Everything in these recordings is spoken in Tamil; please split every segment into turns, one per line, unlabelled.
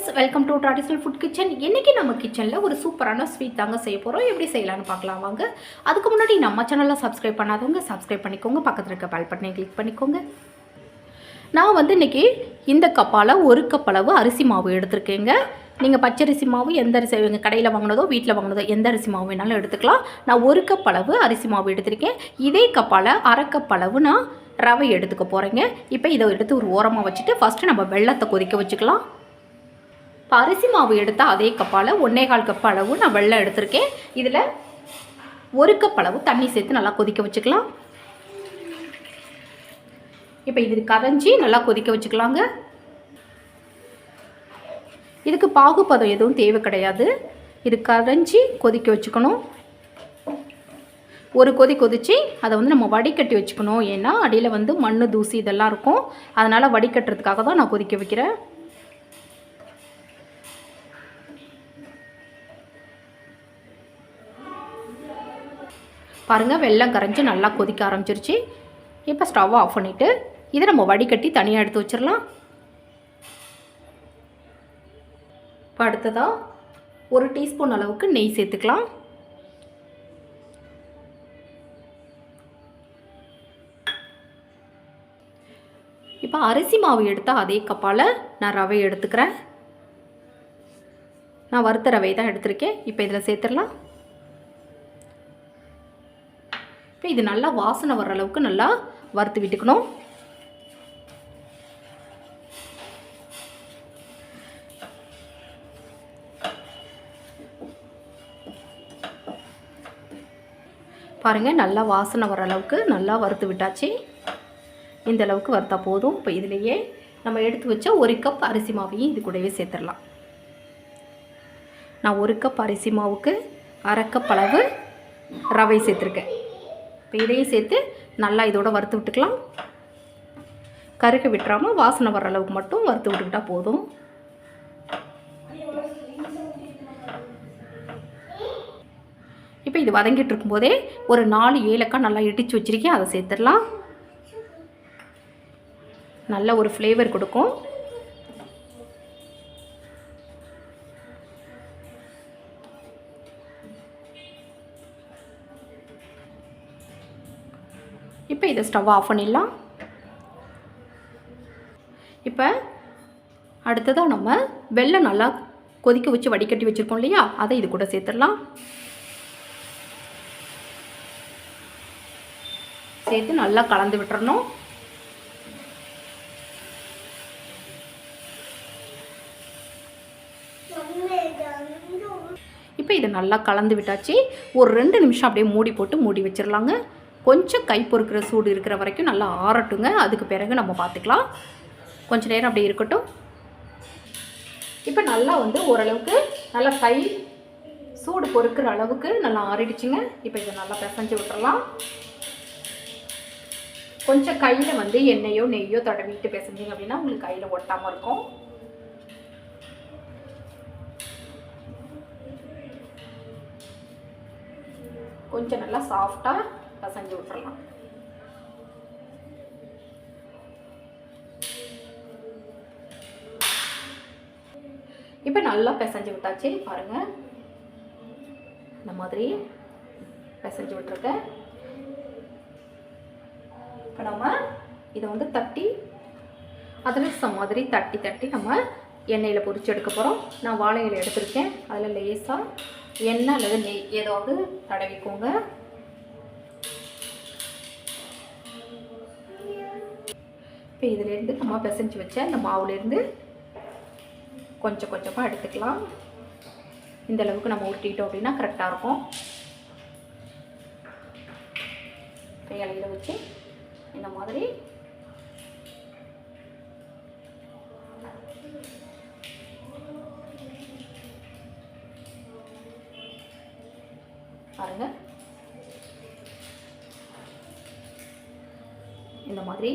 Friends welcome to traditional food kitchen இன்றைக்கி நம்ம கிச்சனில் ஒரு சூப்பரான ஸ்வீட் தாங்க செய்ய போகிறோம் எப்படி செய்யலாம்னு பார்க்கலாம் வாங்க. அதுக்கு முன்னாடி நம்ம சேனலில் சப்ஸ்கிரைப் பண்ணாதவங்க சப்ஸ்கிரைப் பண்ணிக்கோங்க. பக்கத்தில் இருக்க பெல் பட்டனை கிளிக் பண்ணிக்கோங்க. நான் வந்து இன்றைக்கி இந்த கப்பால் ஒரு கப் அளவு அரிசி மாவு எடுத்திருக்கேங்க. நீங்கள் பச்சரிசி மாவு எந்த அரிசி எங்கள் கடையில் வாங்கினதோ வீட்டில் வாங்கினதோ எந்த அரிசி மாவு வேணாலும் எடுத்துக்கலாம். நான் ஒரு கப் அளவு அரிசி மாவு எடுத்திருக்கேன். இதே கப்பால் அரை கப் அளவு நான் ரவை எடுத்துக்க போகிறேங்க இப்போ இதை எடுத்து ஒரு ஓரமாக வச்சுட்டு ஃபஸ்ட்டு நம்ம வெள்ளத்தை கொதிக்க வச்சுக்கலாம். இப்போ அரிசி மாவு எடுத்தால் அதே கப்பால் ஒன்றே கால் கப் அளவு நான் வெள்ளம் எடுத்திருக்கேன். இதில் ஒரு கப் அளவு தண்ணி சேர்த்து நல்லா கொதிக்க வச்சுக்கலாம். இப்போ இது கரைஞ்சி நல்லா கொதிக்க வச்சுக்கலாங்க. இதுக்கு பாகுபதம் எதுவும் தேவை கிடையாது. இது கரைஞ்சி கொதிக்க வச்சுக்கணும். ஒரு கொதி கொதித்து அதை வந்து நம்ம வடிகட்டி வச்சுக்கணும். ஏன்னா அடியில் வந்து மண் தூசி இதெல்லாம் இருக்கும். அதனால் வடிகட்டுறதுக்காக தான் நான் கொதிக்க வைக்கிறேன். பாருங்கள் வெள்ளம் கரைஞ்சி நல்லா கொதிக்க ஆரம்பிச்சிருச்சு. இப்போ ஸ்டவ் ஆஃப் பண்ணிவிட்டு இதை நம்ம வடிகட்டி தனியாக எடுத்து வச்சிடலாம். இப்போ அடுத்ததாக ஒரு டீஸ்பூன் அளவுக்கு நெய் சேர்த்துக்கலாம். இப்போ அரிசி மாவு எடுத்தால் அதே கப்பால் நான் ரவை எடுத்துக்கிறேன். நான் வறுத்த ரவை தான் எடுத்திருக்கேன். இப்போ இதில் சேர்த்துடலாம். இப்போ இது நல்லா வாசனை வர்ற அளவுக்கு நல்லா வறுத்து விட்டுக்கணும். பாருங்கள் நல்லா வாசனை வர அளவுக்கு நல்லா வறுத்து விட்டாச்சு. இந்த அளவுக்கு வறுத்தா போதும். இப்போ இதுலேயே நம்ம எடுத்து வச்ச ஒரு கப் அரிசி மாவையும் இது கூடவே சேர்த்துடலாம். நான் ஒரு கப் அரிசி மாவுக்கு அரை கப் அளவு ரவை சேர்த்துருக்கேன். இப்போ இதையும் சேர்த்து நல்லா இதோட வறுத்து விட்டுக்கலாம். கருக்க விட்டுறாமல் வாசனை வர அளவுக்கு மட்டும் வறுத்து விட்டுக்கிட்டால் போதும். இப்போ இது வதங்கிட்டு இருக்கும்போதே ஒரு நாலு ஏலக்காய் நல்லா இடித்து வச்சுருக்கேன் அதை சேர்த்துடலாம். நல்ல ஒரு ஃப்ளேவர் கொடுக்கும். இப்போ இதை ஸ்டவ் ஆஃப் பண்ணிடலாம். இப்போ அடுத்ததாக நம்ம வெள்ளம் நல்லா கொதிக்க வச்சு வடிகட்டி வச்சுருக்கோம் இல்லையா? அதை இது கூட சேர்த்துடலாம். சேர்த்து நல்லா கலந்து விட்டுறணும். இப்போ இதை நல்லா கலந்து விட்டாச்சு. ஒரு ரெண்டு நிமிஷம் அப்படியே மூடி போட்டு மூடி வச்சிடலாங்க. கொஞ்சம் கை பொறுக்கிற சூடு இருக்கிற வரைக்கும் நல்லா ஆறட்டுங்க. அதுக்கு பிறகு நம்ம பார்த்துக்கலாம். கொஞ்ச நேரம் அப்படி இருக்கட்டும். இப்போ நல்லா வந்து ஓரளவுக்கு நல்லா கை சூடு பொறுக்கிற அளவுக்கு நல்லா ஆறிடுச்சுங்க. இப்போ இதை நல்லா பிசைஞ்சு விட்டுறலாம். கொஞ்சம் கையில் வந்து எண்ணெயோ நெய்யோ தடவிட்டு பிசைஞ்சிங்க அப்படின்னா உங்களுக்கு கையில் ஒட்டாமல் இருக்கும். கொஞ்சம் நல்லா சாஃப்டாக பசஞ்சு விட்டுறலாம். இப்போ நல்லா பிசைஞ்சு விட்டாச்சு பாருங்கள் இந்த மாதிரி பிசைஞ்சு விட்டுருக்கேன் இப்போ நம்ம இதை வந்து தட்டி அதில் மாதிரி தட்டி தட்டி நம்ம எண்ணெயில் பொறிச்சு எடுக்க போகிறோம் நான் வாழை இலை எடுத்திருக்கேன். அதில் லேசாக எண்ணெய் அல்லது நெய் ஏதாவது தடவிக்கோங்க. இப்போ இதிலேருந்து நம்ம பிசைஞ்சு வச்ச இந்த மாவுலேருந்து கொஞ்சம் கொஞ்சமாக எடுத்துக்கலாம். இந்த அளவுக்கு நம்ம உருட்டிட்டோம் அப்படின்னா கரெக்டாக இருக்கும். இலையில் வச்சு இந்த மாதிரி. பாருங்க. இந்த மாதிரி.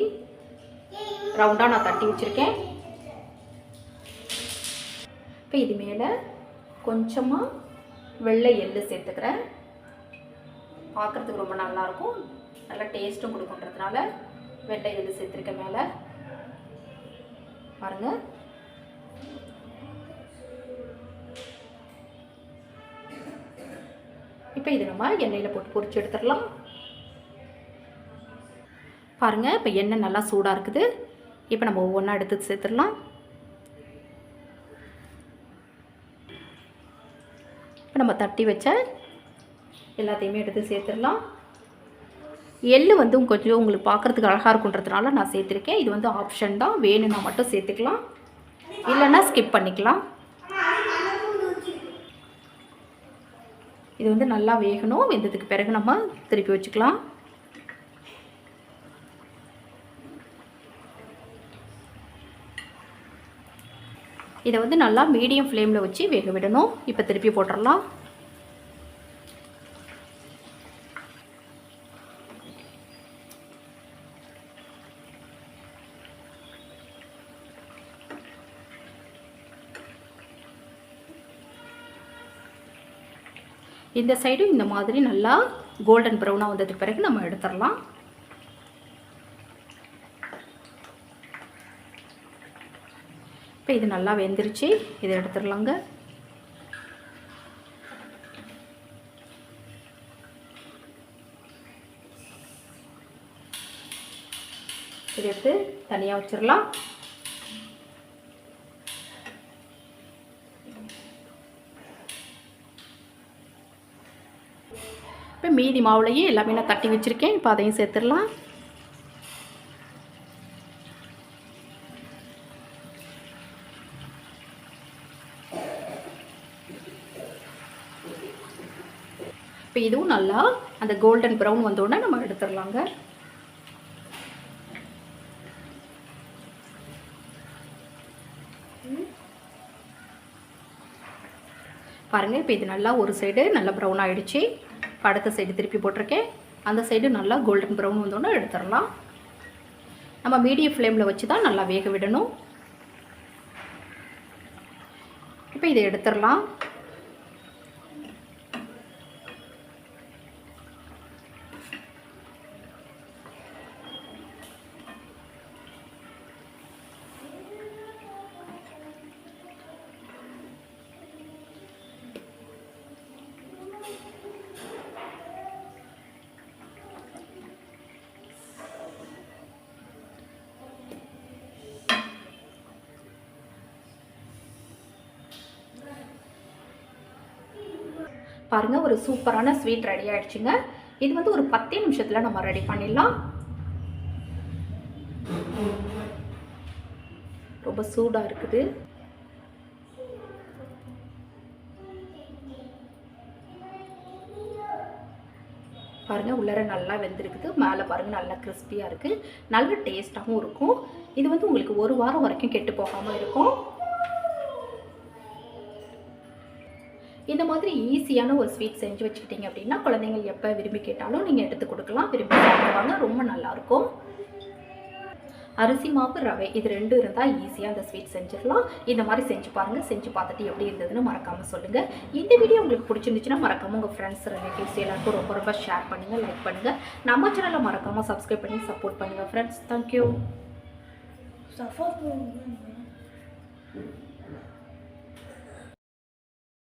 ரவுண்டாக நான் தட்டி வச்சுருக்கேன். இப்போ இது மேலே கொஞ்சமாக வெள்ளை எள்ளு சேர்த்துக்கிறேன். பார்க்குறதுக்கு ரொம்ப நல்லாயிருக்கும் நல்லா டேஸ்ட்டும் கொடுக்குன்றதுனால வெள்ளை எள்ளு சேர்த்துருக்க மேலே. பாருங்கள் இப்போ இது நம்ம எண்ணெயில் போட்டு பொறிச்சு எடுத்துடலாம். பாருங்கள் இப்போ எண்ணெய் நல்லா சூடாக இருக்குது. இப்போ நம்ம ஒவ்வொன்றா எடுத்து சேர்த்துடலாம். இப்போ நம்ம தட்டி வச்ச எல்லாத்தையுமே எடுத்து சேர்த்துடலாம். எள்ளு வந்து கொஞ்சம் உங்களுக்கு பார்க்குறதுக்கு அழகாக இருக்குன்றதுனால நான் சேர்த்துருக்கேன். இது வந்து ஆப்ஷன் தான். வேணும்னா மட்டும் சேர்த்துக்கலாம். இல்லைன்னா ஸ்கிப் பண்ணிக்கலாம். இது வந்து நல்லா வேகணும். வெந்ததுக்கு பிறகு நம்ம திருப்பி வச்சுக்கலாம். இதை வந்து நல்லா மீடியம் ஃப்ளேமில் வச்சு வேக விடணும். இப்போ திருப்பி போட்டுடலாம் இந்த சைடும் இந்த மாதிரி நல்லா கோல்டன் ப்ரௌனாக வந்ததுக்கு பிறகு நம்ம எடுத்துடலாம். இப்போ இது நல்லா வெந்துருச்சு. இதை எடுத்துடலாங்க. இது எடுத்து தனியாக வச்சிடலாம். இப்போ மீதி மாவுலையே எல்லாமே நான் தட்டி வச்சுருக்கேன். இப்போ அதையும் சேர்த்துடலாம். இப்போ இதுவும் நல்லா அந்த கோல்டன் ப்ரௌன் வந்தோடனே நம்ம எடுத்துடலாங்க. பாருங்கள் இப்போ இது நல்லா ஒரு சைடு நல்லா ப்ரௌன் ஆகிடுச்சு இப்போ அடுத்த சைடு திருப்பி போட்டிருக்கேன். அந்த சைடு நல்லா கோல்டன் ப்ரௌன் வந்தோடனே எடுத்துடலாம். நம்ம மீடியம் ஃப்ளேமில் வச்சு தான் நல்லா வேக விடணும். இப்போ இதை எடுத்துடலாம். பாருங்கள் ஒரு சூப்பரான ஸ்வீட் ரெடி ஆகிடுச்சுங்க இது வந்து ஒரு பத்தே நிமிஷத்தில் நம்ம ரெடி பண்ணிடலாம். ரொம்ப சூடாக இருக்குது. பாருங்கள் உள்ளர நல்லா வெந்திருக்குது. மேலே பாருங்கள் நல்லா கிறிஸ்பியாக இருக்குது நல்ல டேஸ்ட்டாகவும் இருக்கும். இது வந்து உங்களுக்கு ஒரு வாரம் வரைக்கும் கெட்டு போகாமல் இருக்கும். இந்த மாதிரி ஈஸியான ஒரு ஸ்வீட் செஞ்சு வச்சுக்கிட்டீங்க அப்படின்னா குழந்தைங்க எப்போ விரும்பி கேட்டாலும் நீங்கள் எடுத்து கொடுக்கலாம். விரும்பி சாப்பிடுவாங்க. ரொம்ப நல்லாயிருக்கும் அரிசி மாவு ரவை இது ரெண்டும் இருந்தால் ஈஸியாக அந்த ஸ்வீட் செஞ்சிடலாம். இந்த மாதிரி செஞ்சு பாருங்கள் செஞ்சு பார்த்துட்டு எப்படி இருந்ததுன்னு மறக்காமல் சொல்லுங்கள் இந்த வீடியோ உங்களுக்கு பிடிச்சிருந்துச்சுன்னா மறக்காமல் உங்கள் ஃப்ரெண்ட்ஸ் ரிலேட்டிவ்ஸ் எல்லாருக்கும் ரொம்ப ரொம்ப ஷேர் பண்ணுங்கள் லைக் பண்ணுங்கள் நம்ம சேனலை மறக்காமல் சப்ஸ்கிரைப் பண்ணி சப்போர்ட் பண்ணுங்கள் ஃப்ரெண்ட்ஸ் தேங்க்யூ
சஃபா